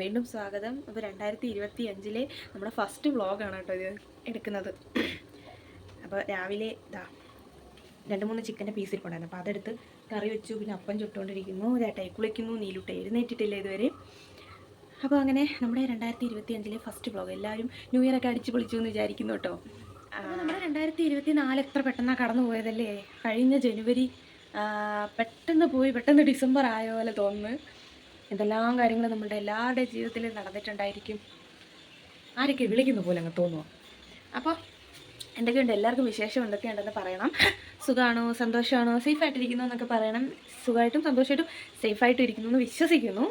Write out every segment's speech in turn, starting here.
വീണ്ടും സ്വാഗതം. അപ്പോൾ രണ്ടായിരത്തി ഇരുപത്തി അഞ്ചിലെ നമ്മുടെ ഫസ്റ്റ് വ്ളോഗാണ് കേട്ടോ ഇത് എടുക്കുന്നത്. അപ്പോൾ രാവിലെ ഇതാ രണ്ട് മൂന്ന് ചിക്കന്റെ പീസ് ഇരിപ്പുണ്ടായിരുന്നു. അപ്പോൾ അതെടുത്ത് കറി വെച്ചു. പിന്നെ അപ്പം ചുട്ടുകൊണ്ടിരിക്കുന്നു ചേട്ടായി കുളിക്കുന്നു നീലുട്ട എഴുന്നേറ്റിട്ടില്ല ഇതുവരെ. അപ്പോൾ അങ്ങനെ നമ്മുടെ രണ്ടായിരത്തി ഇരുപത്തി അഞ്ചിലെ ഫസ്റ്റ് വ്ളോഗ് എല്ലാവരും ന്യൂ ഇയർ ഒക്കെ അടിച്ച് പൊളിച്ചു എന്ന് വിചാരിക്കുന്നു കേട്ടോ. നമ്മുടെ രണ്ടായിരത്തി ഇരുപത്തി നാല് എത്ര പെട്ടെന്നാ കടന്നു പോയതല്ലേ? കഴിഞ്ഞ ജനുവരി പെട്ടെന്ന് പോയി പെട്ടെന്ന് ഡിസംബർ ആയ പോലെ തോന്നുന്നു. എന്തെല്ലാം കാര്യങ്ങൾ നമ്മളുടെ എല്ലാവരുടെയും ജീവിതത്തിൽ നടന്നിട്ടുണ്ടായിരിക്കും? ആരൊക്കെ വിളിക്കുന്ന പോലെ അങ്ങ് തോന്നുക അപ്പോൾ എന്തൊക്കെയുണ്ട്? എല്ലാവർക്കും വിശേഷം എന്തൊക്കെയുണ്ടെന്ന് പറയണം. സുഖമാണോ സന്തോഷമാണോ സേഫായിട്ടിരിക്കുന്നു എന്നൊക്കെ പറയണം. സുഖമായിട്ടും സന്തോഷമായിട്ടും സേഫായിട്ടും ഇരിക്കുന്നു എന്ന് വിശ്വസിക്കുന്നു.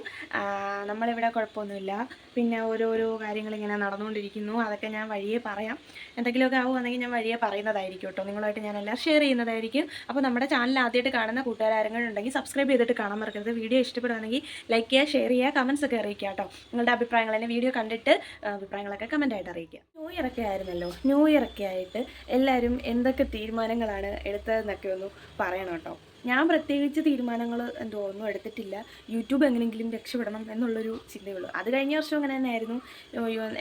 നമ്മളിവിടെ കുഴപ്പമൊന്നുമില്ല. പിന്നെ ഓരോരോ കാര്യങ്ങൾ ഇങ്ങനെ നടന്നുകൊണ്ടിരിക്കുന്നു. അതൊക്കെ ഞാൻ വഴിയെ പറയാം. എന്തെങ്കിലുമൊക്കെ ആവുകയാണെങ്കിൽ ഞാൻ വഴിയെ പറയുന്നതായിരിക്കും കേട്ടോ. നിങ്ങളുമായിട്ട് ഞാൻ എല്ലാം ഷെയർ ചെയ്യുന്നതായിരിക്കും. അപ്പോൾ നമ്മുടെ ചാനൽ ആദ്യമായിട്ട് കാണുന്ന കൂട്ടുകാരെങ്കിലും സബ്സ്ക്രൈബ് ചെയ്തിട്ട് കാണാൻ മറക്കരുത്. വീഡിയോ ഇഷ്ടപ്പെടുകയാണെങ്കിൽ ലൈക്ക് ചെയ്യുക ഷെയർ ചെയ്യുക കമൻസ് ഒക്കെ അറിയിക്കുക കേട്ടോ. നിങ്ങളുടെ അഭിപ്രായങ്ങൾ തന്നെ വീഡിയോ കണ്ടിട്ട് അഭിപ്രായങ്ങളൊക്കെ കമന്റായിട്ട് അറിയിക്കുക. ന്യൂ ഇയർ ഒക്കെ ആയിരുന്നല്ലോ. ന്യൂ ഇയർ ഒക്കെ ആയിട്ട് എല്ലാവരും എന്തൊക്കെ തീരുമാനങ്ങളാണ് എടുത്തതെന്നൊക്കെ ഒന്ന് പറയണം കേട്ടോ. ഞാൻ പ്രത്യേകിച്ച് തീരുമാനങ്ങൾ എന്തോ ഒന്നും എടുത്തിട്ടില്ല. യൂട്യൂബ് എങ്ങനെയെങ്കിലും രക്ഷപ്പെടണം എന്നുള്ളൊരു ചിന്തയുള്ളൂ അത് കഴിഞ്ഞ വർഷം അങ്ങനെ തന്നെയായിരുന്നു.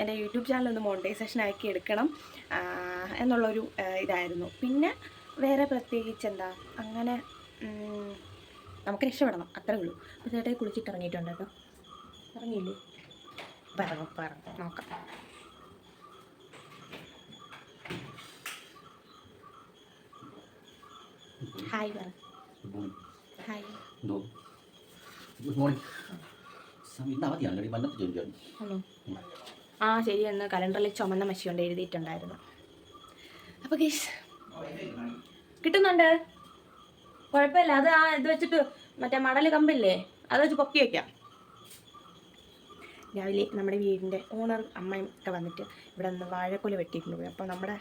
എന്റെ യൂട്യൂബ് ചാനൽ ഒന്ന് മോണിറ്റൈസേഷൻ ആക്കി എടുക്കണം എന്നുള്ളൊരു ഇതായിരുന്നു. പിന്നെ വേറെ പ്രത്യേകിച്ച് എന്താ? അങ്ങനെ നമുക്ക് രക്ഷപ്പെടണം. അത്രേ ഉള്ളൂ. അപ്പോൾ ചേട്ടായി കുളിച്ചിട്ട് ഇറങ്ങിയിട്ടുണ്ട് കേട്ടോ ഇറങ്ങിയില്ലേ? പറഞ്ഞു പറഞ്ഞു നോക്കാം. ഹായ് പറ ഹായ് ഗുഡ് മോർണിംഗ് ഇന്ന് അവധിയാണ്. ചോദിക്കാണ് ഹലോ ആ ശരി. എന്ന് കലണ്ടറിൽ ചുമന്ന മഷി കൊണ്ട് എഴുതിയിട്ടുണ്ടായിരുന്നു. അപ്പോൾ ഗീസ് കിട്ടുന്നുണ്ട്. കുഴപ്പമില്ല. അത് ആ ഇത് വെച്ചിട്ട് മറ്റേ മടൽ കമ്പില്ലേ അത് വെച്ച് പൊക്കി വയ്ക്കാം രാവിലെ നമ്മുടെ വീടിന്റെ ഓണർ അമ്മയും ഒക്കെ വന്നിട്ട് ഇവിടെ നിന്ന് വാഴക്കൊല വെട്ടിയിട്ടുണ്ട്. പോയി അപ്പോൾ നമ്മുടെ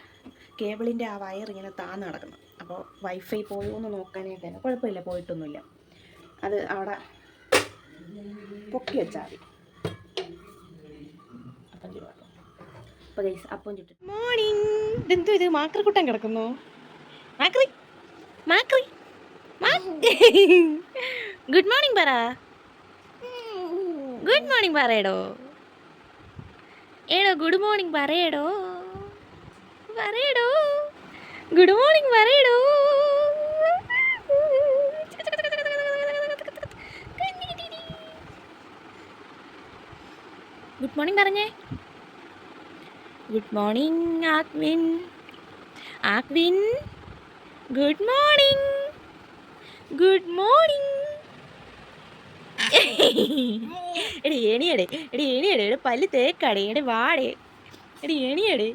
കേബിളിന്റെ ആ വയർ ഇങ്ങനെ താന്ന് നടക്കുന്നു. അപ്പോൾ വൈഫൈ പോയോ എന്ന് നോക്കാനായിട്ടാണ് കുഴപ്പമില്ല പോയിട്ടൊന്നുമില്ല. അത് അവിടെ പൊക്കി വെച്ചാൽ മതി. അപ്പം ചുറ്റും അപ്പോൾ ഗൈസ് അപ്പം ചുട്ടു മോർണിംഗ് ഇതെന്തോ ഇത്? മാക്രിക്കുട്ടൻ കിടക്കുന്നു. മാക്രി മാക്രി ഗുഡ് മോർണിംഗ് പറ. ഗുഡ് മോർണിംഗ് പറയടോ. ഏടോ ഗുഡ് മോർണിംഗ് പറയടോ. പറയടോ ഗുഡ് മോർണിംഗ് പറയടോ ഗുഡ് മോർണിംഗ് പറഞ്ഞേ. ഗുഡ് മോർണിംഗ് ആക്വിൻ ആക്വിൻ ഗുഡ് മോർണിംഗ് ഗുഡ് മോർണിംഗ് എടി എണിയടെ എടി എണിയടെ എടി പല്ല് തേക്കടേ എടി വാടേ. എടി എണിയടെ.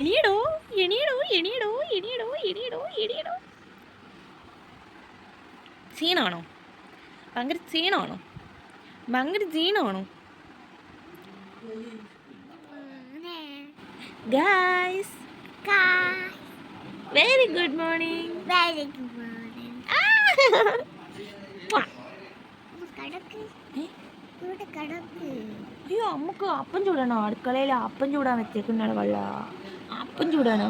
ഇനിയടോ ഇനിയടോ ഇനിയടോ ഇനിയടോ എണീടോ എണീടോ. ക്ഷീണമാണോ ഭയങ്കര ക്ഷീണമാണോ ഭയങ്കര ക്ഷീണമാണോ guys very good morning very good morning അയ്യോ അമ്മയ്ക്ക് അപ്പം ചൂടാണോ. അടുക്കളയിൽ അപ്പം ചൂടാൻ വെച്ചേക്കുന്നാണ് വെള്ളം. അപ്പം ചൂടാണ്.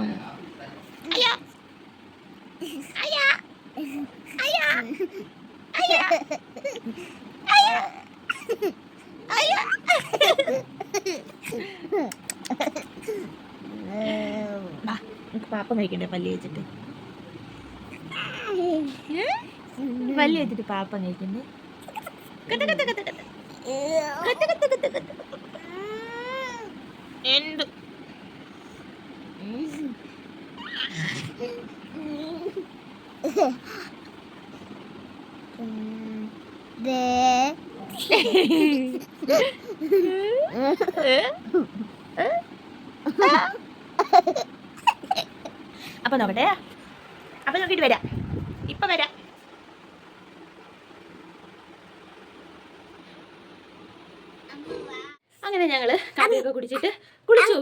പാപ്പ കഴിക്കണ്ടേ? പല്ലി വെച്ചിട്ട്. പല്ലി പല്ല് വെച്ചിട്ട് പാപ്പ കഴിക്കണ്ടേ? കത്ത കത്ത കത്ത കത്ത കത്ത കത്ത കത്ത കത്ത. എന്ത്? ദേ അപ്പൊ നോക്കട്ടെ അപ്പൊ നോക്കിട്ട് വരാം. ഇപ്പൊ വരാം. അങ്ങനെ ഞങ്ങൾ കാപ്പിയൊക്കെ കുടിച്ചിട്ട് കുളിച്ചു.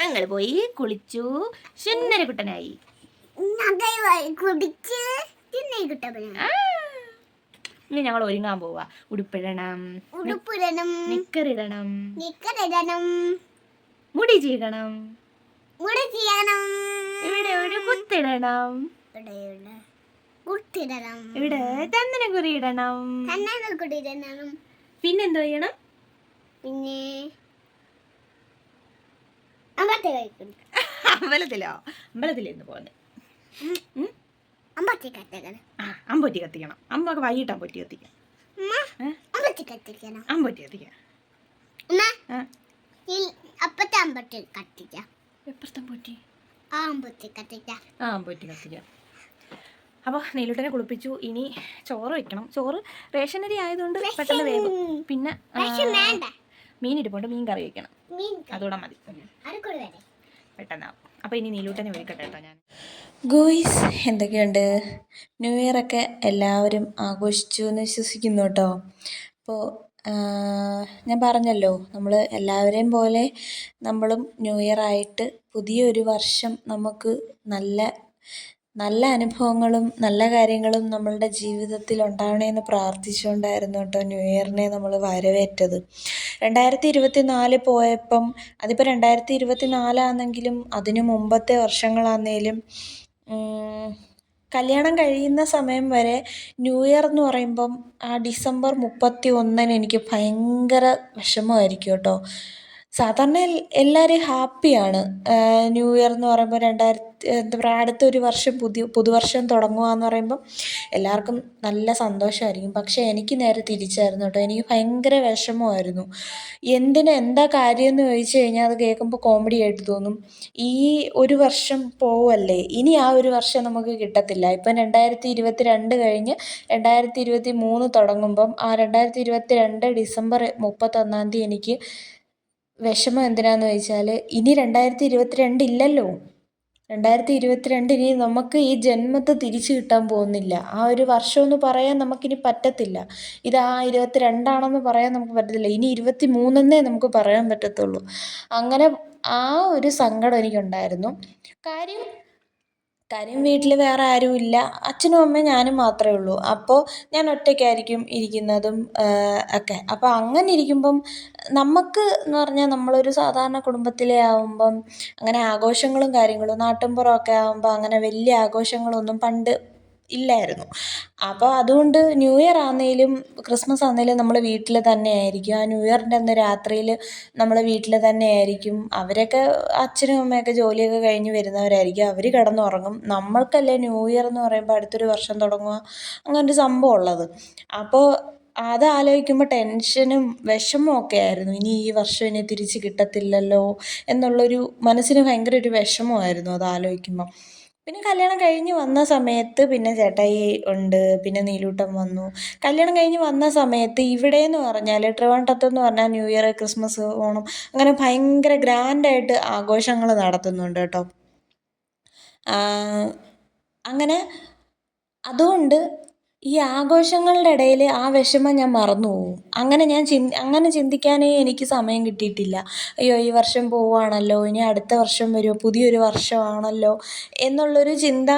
ഞങ്ങൾ പോയി കുളിച്ചു. സുന്ദരക്കുട്ടനായി കുട്ടനായി. ഇനി ഞങ്ങൾ ഒരുങ്ങാൻ പോവാ. ഉടുപ്പിടണം. ഉടുപ്പിടണം. നിക്കറിടണം. നിക്കറിടണം. മുടി ചെയ്യണം മുടി ചെയ്യണം ഇവിടെ ഒരു കുത്തിടണം. കുത്തിടണം. ഇവിടെ ചന്ദനക്കുറി ഇടണം. ചന്ദനക്കുറി ഇടണം. പിന്നെന്തോ ചെയ്യണം? പിന്നെ അമ്പലത്തിൽ കഴിക്കും. അമ്പലത്തിലോ? അമ്പലത്തിലിരുന്ന് പോകുന്നത് അമ്പത്തി കത്തിക്കണം. ആ അമ്പൊറ്റി കത്തിക്കണം. അമ്മയ്ക്ക് വൈകിട്ട് അമ്പൊറ്റി കത്തിക്കാം? അമ്പത്തി കത്തിക്കണം. അമ്പൊറ്റി കത്തിക്കാം. അപ്പത്തെ അമ്പത്തി കത്തിക്കാം. എപ്പുറത്തെ അമ്പൊറ്റി? ആ അമ്പത്തി കത്തിക്കാം. ആ അമ്പൊറ്റി കത്തിക്കാം. അപ്പോൾ നീലുട്ടനെ കുളിപ്പിച്ചു. ഇനി ചോറ് വെക്കണം. ചോറ് റേഷനരി ആയതുകൊണ്ട് പെട്ടെന്ന് വേഗം. പിന്നെ മീൻ ഇരിപ്പുണ്ട് മീൻ കറി വെക്കണം. അതുകൂടെ മതി. പെട്ടെന്നാവും അപ്പോൾ ഇനി നീലൂട്ടനെ വിളിക്കട്ടെ കേട്ടോ ഞാൻ. ഗോയ്സ് എന്തൊക്കെയുണ്ട്? ന്യൂ ഇയർ ഒക്കെ എല്ലാവരും ആഘോഷിച്ചു എന്ന് വിശ്വസിക്കുന്നു കേട്ടോ. അപ്പോൾ ഞാൻ പറഞ്ഞല്ലോ നമ്മൾ എല്ലാവരെയും പോലെ നമ്മളും ന്യൂ ഇയർ ആയിട്ട് പുതിയൊരു വർഷം നമുക്ക് നല്ല നല്ല അനുഭവങ്ങളും നല്ല കാര്യങ്ങളും നമ്മളുടെ ജീവിതത്തിൽ ഉണ്ടാവണമെന്ന് പ്രാർത്ഥിച്ചുകൊണ്ടായിരുന്നു കേട്ടോ ന്യൂ ഇയറിനെ നമ്മൾ വരവേറ്റത്. രണ്ടായിരത്തി ഇരുപത്തി നാല് പോയപ്പം അതിപ്പോൾ രണ്ടായിരത്തി ഇരുപത്തി നാലാണെങ്കിലും അതിനു മുമ്പത്തെ വർഷങ്ങളാന്നേലും കല്യാണം കഴിയുന്ന സമയം വരെ ന്യൂ ഇയർ എന്ന് പറയുമ്പം ആ ഡിസംബർ മുപ്പത്തി ഒന്നിന് എനിക്ക് ഭയങ്കര വിഷമമായിരിക്കും കേട്ടോ. സാധാരണ എല്ലാവരും ഹാപ്പിയാണ്. ന്യൂ ഇയർ എന്ന് പറയുമ്പോൾ രണ്ടായിരത്തി എന്താ പറയുക അടുത്തൊരു വർഷം പുതിയ പുതുവർഷം തുടങ്ങുക എന്ന് പറയുമ്പം എല്ലാവർക്കും നല്ല സന്തോഷമായിരിക്കും പക്ഷേ എനിക്ക് നേരെ തിരിച്ചായിരുന്നു കേട്ടോ. എനിക്ക് ഭയങ്കര വിഷമമായിരുന്നു. എന്തിന് എന്താ കാര്യം എന്ന് ചോദിച്ചു കഴിഞ്ഞാൽ അത് കേൾക്കുമ്പോൾ കോമഡി ആയിട്ട് തോന്നും. ഈ ഒരു വർഷം പോവല്ലേ? ഇനി ആ ഒരു വർഷം നമുക്ക് കിട്ടത്തില്ല. ഇപ്പം രണ്ടായിരത്തി ഇരുപത്തി രണ്ട് കഴിഞ്ഞ് രണ്ടായിരത്തി ഇരുപത്തി മൂന്ന് തുടങ്ങുമ്പം ആ രണ്ടായിരത്തി ഇരുപത്തി രണ്ട് ഡിസംബർ മുപ്പത്തൊന്നാം തീയതി എനിക്ക് വിഷമം എന്തിനാന്ന് ചോദിച്ചാൽ ഇനി രണ്ടായിരത്തി ഇരുപത്തി രണ്ട് ഇല്ലല്ലോ. രണ്ടായിരത്തി ഇരുപത്തിരണ്ട് ഇനി നമുക്ക് ഈ ജന്മത്തെ തിരിച്ചു കിട്ടാൻ പോകുന്നില്ല. ആ ഒരു വർഷം എന്ന് പറയാൻ നമുക്കിനി പറ്റത്തില്ല. ഇത് ആ ഇരുപത്തി രണ്ടാണെന്ന് പറയാൻ നമുക്ക് പറ്റത്തില്ല. ഇനി ഇരുപത്തി മൂന്നെന്നേ നമുക്ക് പറയാൻ പറ്റത്തുള്ളൂ. അങ്ങനെ ആ ഒരു സങ്കടം എനിക്കുണ്ടായിരുന്നു. കാര്യം കാര്യം വീട്ടിൽ വേറെ ആരുമില്ല അച്ഛനും അമ്മയും ഞാനും മാത്രമേ ഉള്ളൂ. അപ്പോൾ ഞാൻ ഒറ്റയ്ക്കായിരിക്കും ഇരിക്കുന്നതും ഒക്കെ. അപ്പോൾ അങ്ങനെ ഇരിക്കുമ്പം നമുക്ക് എന്ന് പറഞ്ഞാൽ നമ്മളൊരു സാധാരണ കുടുംബത്തിലെ ആവുമ്പം അങ്ങനെ ആഘോഷങ്ങളും കാര്യങ്ങളും നാട്ടിൻപുറമൊക്കെ ആകുമ്പോൾ അങ്ങനെ വലിയ ആഘോഷങ്ങളൊന്നും പണ്ട് ഇല്ലായിരുന്നു. അപ്പോൾ അതുകൊണ്ട് ന്യൂ ഇയർ ആണെങ്കിലും ക്രിസ്മസ് ആണെങ്കിലും നമ്മൾ വീട്ടിൽ തന്നെ ആയിരിക്കും ആ ന്യൂ ഇയറിന്റെ അന്ന് രാത്രിയിൽ നമ്മൾ വീട്ടിൽ തന്നെ ആയിരിക്കും അവരൊക്കെ അച്ഛനും അമ്മയൊക്കെ ജോലിയൊക്കെ കഴിഞ്ഞ് വരുന്നവരായിരിക്കും. അവർ കിടന്നുറങ്ങും. നമ്മൾക്കല്ലേ ന്യൂ ഇയർ എന്ന് പറയുമ്പോൾ അടുത്തൊരു വർഷം തുടങ്ങുക അങ്ങനൊരു സംഭവം ഉള്ളത്. അപ്പോൾ അത് ആലോചിക്കുമ്പോൾ ടെൻഷനും വിഷമവും ഒക്കെ ആയിരുന്നു. ഇനി ഈ വർഷം ഇനി തിരിച്ച് കിട്ടത്തില്ലല്ലോ എന്നുള്ളൊരു മനസ്സിന് ഭയങ്കര ഒരു വിഷമമായിരുന്നു അത് ആലോചിക്കുമ്പോൾ പിന്നെ കല്യാണം കഴിഞ്ഞ് വന്ന സമയത്ത് പിന്നെ ചേട്ടായി ഉണ്ട് പിന്നെ നീലൂട്ടം വന്നു. കല്യാണം കഴിഞ്ഞ് വന്ന സമയത്ത് ഇവിടെ എന്ന് പറഞ്ഞാൽ ട്രിവാൻഡ്രത്തെന്ന് പറഞ്ഞാൽ ന്യൂ ഇയർ ക്രിസ്മസ് ഓണം അങ്ങനെ ഭയങ്കര ഗ്രാൻഡായിട്ട് ആഘോഷങ്ങൾ നടത്തുന്നുണ്ട് കേട്ടോ. അങ്ങനെ അതുകൊണ്ട് ഈ ആഘോഷങ്ങളുടെ ഇടയിൽ ആ വിഷമം ഞാൻ മറന്നു പോകും അങ്ങനെ ഞാൻ ചിന് അങ്ങനെ ചിന്തിക്കാനേ എനിക്ക് സമയം കിട്ടിയിട്ടില്ല. അയ്യോ ഈ വർഷം പോവുകയാണല്ലോ ഇനി അടുത്ത വർഷം വരുമോ പുതിയൊരു വർഷമാണല്ലോ എന്നുള്ളൊരു ചിന്ത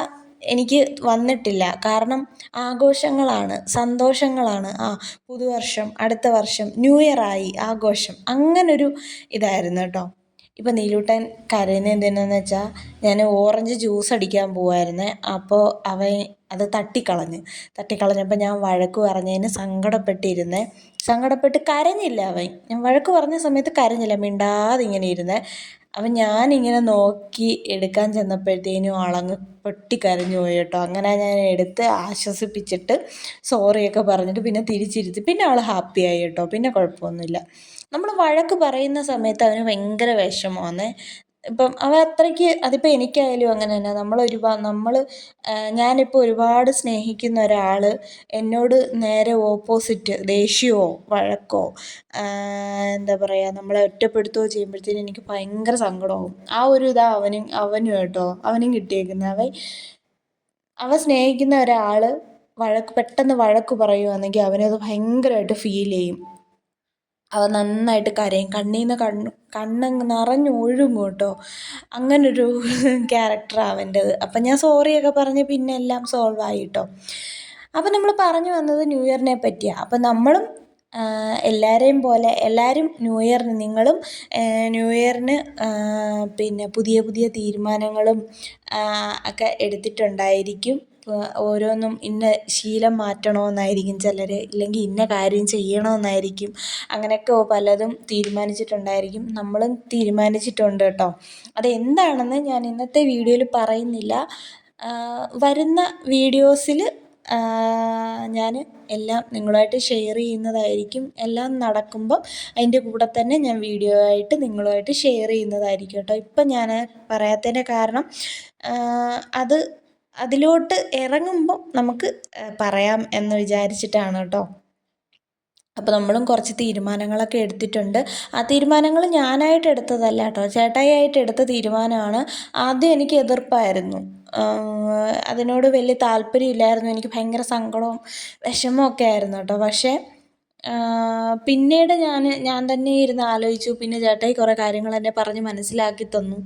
എനിക്ക് വന്നിട്ടില്ല. കാരണം ആഘോഷങ്ങളാണ് സന്തോഷങ്ങളാണ്. ആ പുതുവർഷം അടുത്ത വർഷം ന്യൂ ഇയറായി ആഘോഷം. അങ്ങനൊരു ഇതായിരുന്നു കേട്ടോ. ഇപ്പം നീലൂട്ടൻ കരയുന്നത് എന്തിനാന്ന് വെച്ചാൽ ഞാൻ ഓറഞ്ച് ജ്യൂസ് അടിക്കാൻ പോവായിരുന്നേ. അപ്പോൾ അവൻ അത് തട്ടിക്കളഞ്ഞ്. തട്ടിക്കളഞ്ഞപ്പോൾ ഞാൻ വഴക്ക് പറഞ്ഞതിന് സങ്കടപ്പെട്ടിരുന്നേ. സങ്കടപ്പെട്ട് കരഞ്ഞില്ല അവൻ. ഞാൻ വഴക്ക് പറഞ്ഞ സമയത്ത് കരഞ്ഞില്ല. മിണ്ടാതെ ഇങ്ങനെ ഇരുന്നേ. അപ്പം ഞാനിങ്ങനെ നോക്കി എടുക്കാൻ ചെന്നപ്പോഴത്തേനും ആളങ്ങ് പൊട്ടിക്കരഞ്ഞു പോയി കേട്ടോ. അങ്ങനെ ഞാൻ എടുത്ത് ആശ്വസിപ്പിച്ചിട്ട് സോറിയൊക്കെ പറഞ്ഞിട്ട് പിന്നെ തിരിച്ചിരുത്തി. പിന്നെ ആൾ ഹാപ്പിയായി കേട്ടോ. പിന്നെ കുഴപ്പമൊന്നുമില്ല. നമ്മൾ വഴക്ക് പറയുന്ന സമയത്ത് അവന് ഭയങ്കര വിഷമമാണ് ഇപ്പം അവ അത്രയ്ക്ക് അതിപ്പോൾ എനിക്കായാലും അങ്ങനെ തന്നെ. നമ്മൾ ഒരുപാട് നമ്മൾ ഞാനിപ്പോൾ ഒരുപാട് സ്നേഹിക്കുന്ന ഒരാൾ എന്നോട് നേരെ ഓപ്പോസിറ്റ് ദേഷ്യമോ വഴക്കോ എന്താ പറയുക നമ്മളെ ഒറ്റപ്പെടുത്തുകയോ ചെയ്യുമ്പോഴത്തേനും എനിക്ക് ഭയങ്കര സങ്കടമാവും. ആ ഒരു ഇതാ അവനും അവനും കേട്ടോ അവനും കിട്ടിയേക്കുന്നത് അവൻ അവ സ്നേഹിക്കുന്ന ഒരാൾ വഴക്ക് പെട്ടെന്ന് വഴക്ക് പറയുവാണെങ്കിൽ അവനത് ഭയങ്കരമായിട്ട് ഫീൽ ചെയ്യും. അവൻ നന്നായിട്ട് കരയും. കണ്ണിൽ നിന്ന് കണ്ണ് കണ്ണങ്ങ് നിറഞ്ഞൊഴുകും കേട്ടോ. അങ്ങനൊരു ക്യാരക്ടറാണ് അവന്റെത്. അപ്പം ഞാൻ സോറിയൊക്കെ പറഞ്ഞ് പിന്നെ എല്ലാം സോൾവ് ആയി കേട്ടോ. അപ്പം നമ്മൾ പറഞ്ഞു വന്നത് ന്യൂ ഇയറിനെ പറ്റിയാണ് അപ്പം നമ്മളും എല്ലാവരെയും പോലെ എല്ലാവരും ന്യൂ ഇയറിന് നിങ്ങളും ന്യൂ ഇയറിന് പിന്നെ പുതിയ പുതിയ തീരുമാനങ്ങളും ഒക്കെ എടുത്തിട്ടുണ്ടായിരിക്കും. ഓരോന്നും ഇന്ന ശീലം മാറ്റണമെന്നായിരിക്കും ചിലർ ഇല്ലെങ്കിൽ ഇന്ന കാര്യം ചെയ്യണമെന്നായിരിക്കും. അങ്ങനെയൊക്കെ പലതും തീരുമാനിച്ചിട്ടുണ്ടായിരിക്കും. നമ്മളും തീരുമാനിച്ചിട്ടുണ്ട് കേട്ടോ. അതെന്താണെന്ന് ഞാൻ ഇന്നത്തെ വീഡിയോയിൽ പറയുന്നില്ല. വരുന്ന വീഡിയോസിൽ ഞാൻ എല്ലാം നിങ്ങളുമായിട്ട് ഷെയർ ചെയ്യുന്നതായിരിക്കും. എല്ലാം നടക്കുമ്പം അതിന്റെ കൂടെ തന്നെ ഞാൻ വീഡിയോ ആയിട്ട് നിങ്ങളുമായിട്ട് ഷെയർ ചെയ്യുന്നതായിരിക്കും കേട്ടോ. ഇപ്പം ഞാൻ പറയാത്തതിന്റെ കാരണം അത് അതിലോട്ട് ഇറങ്ങുമ്പോൾ നമുക്ക് പറയാം എന്ന് വിചാരിച്ചിട്ടാണ് കേട്ടോ. അപ്പോൾ നമ്മളും കുറച്ച് തീരുമാനങ്ങളൊക്കെ എടുത്തിട്ടുണ്ട്. ആ തീരുമാനങ്ങൾ ഞാനായിട്ട് എടുത്തതല്ല കേട്ടോ. ചേട്ടായിയായിട്ട് എടുത്ത തീരുമാനമാണ്. ആദ്യം എനിക്ക് എതിർപ്പായിരുന്നു. അതിനോട് വലിയ താല്പര്യമില്ലായിരുന്നു എനിക്ക് ഭയങ്കര സങ്കടവും വിഷമമൊക്കെ ആയിരുന്നു കേട്ടോ. പക്ഷേ പിന്നീട് ഞാൻ ഞാൻ തന്നെ ഇരുന്ന് ആലോചിച്ചു. പിന്നെ ചേട്ടായി കുറേ കാര്യങ്ങൾ എന്നെ പറഞ്ഞ് മനസ്സിലാക്കി തന്നു.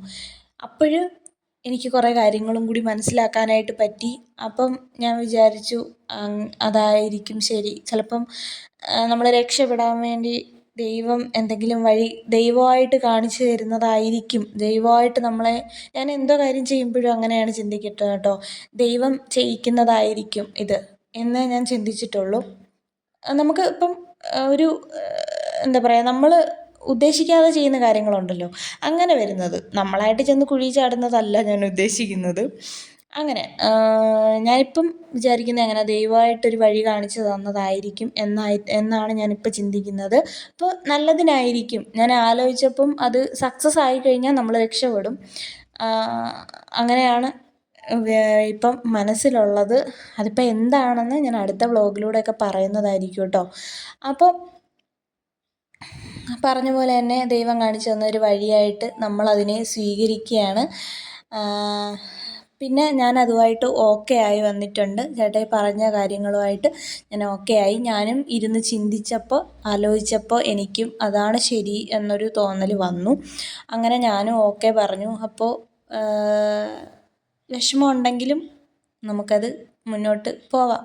അപ്പോൾ എനിക്ക് കുറേ കാര്യങ്ങളും കൂടി മനസ്സിലാക്കാനായിട്ട് പറ്റി. അപ്പം ഞാൻ വിചാരിച്ചു അതായിരിക്കും ശരി. ചിലപ്പം നമ്മളെ രക്ഷപ്പെടാൻ വേണ്ടി ദൈവം എന്തെങ്കിലും വഴി ദൈവമായിട്ട് കാണിച്ചു തരുന്നതായിരിക്കും. ദൈവമായിട്ട് നമ്മളെ ഞാൻ എന്തോ കാര്യം ചെയ്യുമ്പോഴും അങ്ങനെയാണ് ചിന്തിക്കട്ടെ കേട്ടോ. ദൈവം ചെയ്യിക്കുന്നതായിരിക്കും ഇത് എന്നേ ഞാൻ ചിന്തിച്ചിട്ടുള്ളൂ. നമുക്ക് ഇപ്പം ഒരു എന്താ പറയുക നമ്മൾ ഉദ്ദേശിക്കാതെ ചെയ്യുന്ന കാര്യങ്ങളുണ്ടല്ലോ. അങ്ങനെ വരുന്നത്. നമ്മളായിട്ട് ചെന്ന് കുഴി ചാടുന്നതല്ല ഞാൻ ഉദ്ദേശിക്കുന്നത്. അങ്ങനെ ഞാനിപ്പം വിചാരിക്കുന്നത് അങ്ങനെ ദൈവമായിട്ടൊരു വഴി കാണിച്ചു തന്നതായിരിക്കും എന്നായി എന്നാണ് ഞാനിപ്പോൾ ചിന്തിക്കുന്നത്. അപ്പോൾ നല്ലതിനായിരിക്കും. ഞാൻ ആലോചിച്ചപ്പം അത് സക്സസ് ആയി കഴിഞ്ഞാൽ നമ്മൾ രക്ഷപ്പെടും. അങ്ങനെയാണ് ഇപ്പം മനസ്സിലുള്ളത്. അതിപ്പോൾ എന്താണെന്ന് ഞാൻ അടുത്ത വ്ളോഗിലൂടെയൊക്കെ പറയുന്നതായിരിക്കും കേട്ടോ. അപ്പോൾ പറഞ്ഞ പോലെ തന്നെ ദൈവം കാണിച്ചു തന്ന ഒരു വഴിയായിട്ട് നമ്മളതിനെ സ്വീകരിക്കുകയാണ്. പിന്നെ ഞാൻ അതുമായിട്ട് ഓക്കെ ആയി വന്നിട്ടുണ്ട്. ചേട്ടായി പറഞ്ഞ കാര്യങ്ങളുമായിട്ട് ഞാൻ ഓക്കെ ആയി. ഞാനും ഇരുന്ന് ചിന്തിച്ചപ്പോൾ ആലോചിച്ചപ്പോൾ എനിക്കും അതാണ് ശരി എന്നൊരു തോന്നൽ വന്നു. അങ്ങനെ ഞാനും ഓക്കെ പറഞ്ഞു. അപ്പോൾ വിഷമമുണ്ടെങ്കിലും നമുക്കത് മുന്നോട്ട് പോവാം.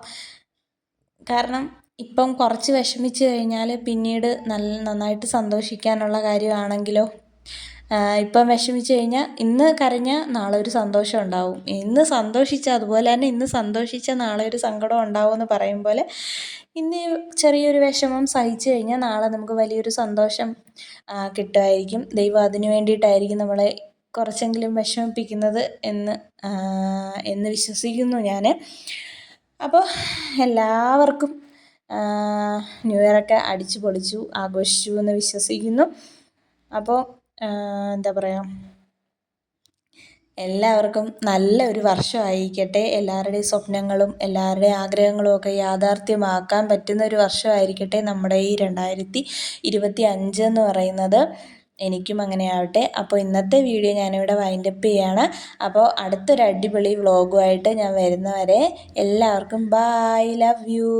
കാരണം ഇപ്പം കുറച്ച് വിഷമിച്ച് കഴിഞ്ഞാൽ പിന്നീട് നല്ല നന്നായിട്ട് സന്തോഷിക്കാനുള്ള കാര്യമാണെങ്കിലോ ഇപ്പം വിഷമിച്ച് കഴിഞ്ഞാൽ ഇന്ന് കരഞ്ഞാൽ നാളെ ഒരു സന്തോഷം ഉണ്ടാവും. ഇന്ന് സന്തോഷിച്ച അതുപോലെ തന്നെ ഇന്ന് സന്തോഷിച്ച നാളെ ഒരു സങ്കടം ഉണ്ടാവും എന്ന് പറയും പോലെ ഇന്ന് ചെറിയൊരു വിഷമം സഹിച്ചു കഴിഞ്ഞാൽ നാളെ നമുക്ക് വലിയൊരു സന്തോഷം കിട്ടുമായിരിക്കും. ദൈവം അതിന് വേണ്ടിയിട്ടായിരിക്കും നമ്മളെ കുറച്ചെങ്കിലും വിഷമിപ്പിക്കുന്നത് എന്ന് എന്ന് വിശ്വസിക്കുന്നു ഞാൻ അപ്പോൾ എല്ലാവർക്കും ന്യൂ ഇയറൊക്കെ അടിച്ചു പൊളിച്ചു ആഘോഷിച്ചു എന്ന് വിശ്വസിക്കുന്നു. അപ്പോൾ എന്താ പറയുക എല്ലാവർക്കും നല്ല ഒരു വർഷമായിരിക്കട്ടെ. എല്ലാവരുടെയും സ്വപ്നങ്ങളും എല്ലാവരുടെയും ആഗ്രഹങ്ങളും ഒക്കെ യാഥാർത്ഥ്യമാക്കാൻ പറ്റുന്ന ഒരു വർഷമായിരിക്കട്ടെ നമ്മുടെ ഈ രണ്ടായിരത്തി ഇരുപത്തി അഞ്ച് എന്ന് പറയുന്നത്. എനിക്കും അങ്ങനെ ആവട്ടെ അപ്പോൾ ഇന്നത്തെ വീഡിയോ ഞാനിവിടെ വൈൻഡപ്പ് ചെയ്യാണ്. അപ്പോൾ അടുത്തൊരു അടിപൊളി വ്ളോഗുമായിട്ട് ഞാൻ വരുന്നവരെ എല്ലാവർക്കും ബൈ ലവ് യു